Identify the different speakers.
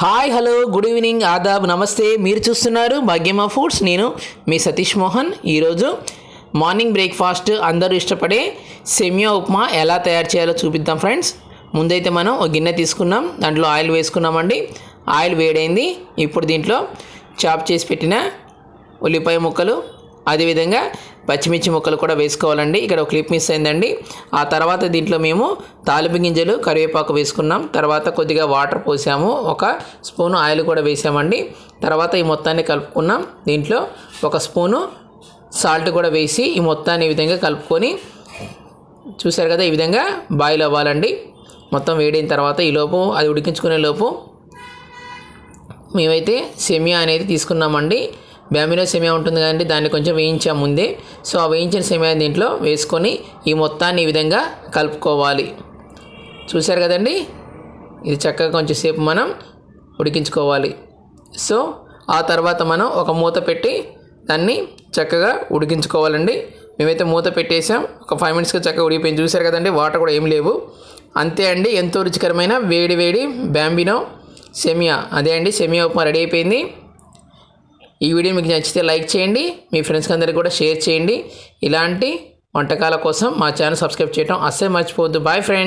Speaker 1: Hi hello good evening ఆదాబ్ నమస్తే. మీరు చూస్తున్నారు భాగ్యమా ఫుడ్స్. నేను మీ సతీష్ మోహన్. ఈరోజు మార్నింగ్ బ్రేక్ఫాస్ట్ అందరూ ఇష్టపడే సెమియా ఉప్మా ఎలా తయారు చేయాలో చూపిద్దాం ఫ్రెండ్స్. ముందైతే మనం ఒక గిన్నె తీసుకున్నాం. దాంట్లో ఆయిల్ వేసుకున్నామండి. ఆయిల్ వేడైంది. ఇప్పుడు దీంట్లో చాప్ చేసి పెట్టిన ఉల్లిపాయ ముక్కలు. అదేవిధంగా పచ్చిమిర్చి ముక్కలు కూడా వేసుకోవాలండి. ఇక్కడ ఒక క్లిప్ మిస్ అయిందండి. ఆ తర్వాత దీంట్లో మేము తాలింపు గింజలు కరివేపాకు వేసుకున్నాం. తర్వాత కొద్దిగా వాటర్ పోసాము. ఒక స్పూను ఆయిల్ కూడా వేసామండి. తర్వాత ఈ మొత్తాన్ని కలుపుకున్నాం. దీంట్లో ఒక స్పూను సాల్ట్ కూడా వేసి ఈ మొత్తాన్ని ఈ విధంగా కలుపుకొని చూశారు కదా ఈ విధంగా బాయిల్ అవ్వాలండి. మొత్తం వేడైన తర్వాత ఈ లోపు అది ఉడికించుకునే లోపు మేమైతే సెమియా అనేది తీసుకున్నామండి. బ్యాంబినో సెమియా ఉంటుంది కదండి దాన్ని కొంచెం వేయించాం ముందే. సో ఆ వేయించిన సెమియా దీంట్లో వేసుకొని ఈ మొత్తాన్ని ఈ విధంగా కలుపుకోవాలి. చూశారు కదండి? ఇది చక్కగా కొంచెం సేపు మనం ఉడికించుకోవాలి. సో ఆ తర్వాత మనం ఒక మూత పెట్టి దాన్ని చక్కగా ఉడికించుకోవాలండి. మేమైతే మూత పెట్టేసాం ఒక ఫైవ్ మినిట్స్కి చక్కగా ఉడికిపోయింది. చూశారు కదండి? వాటర్ కూడా ఏం లేవు. అంతే అండి. ఎంతో రుచికరమైన వేడి వేడి బ్యాంబినో సెమియా. అదే అండి సెమియా ఉప్మా రెడీ అయిపోయింది. ఈ వీడియో మీకు నచ్చితే లైక్ చేయండి మీ ఫ్రెండ్స్కి అందరికీ కూడా షేర్ చేయండి. ఇలాంటి వంటకాల కోసం మా ఛానల్ సబ్స్క్రైబ్ చేయడం అస్సలు మర్చిపోవద్దు. Bye friend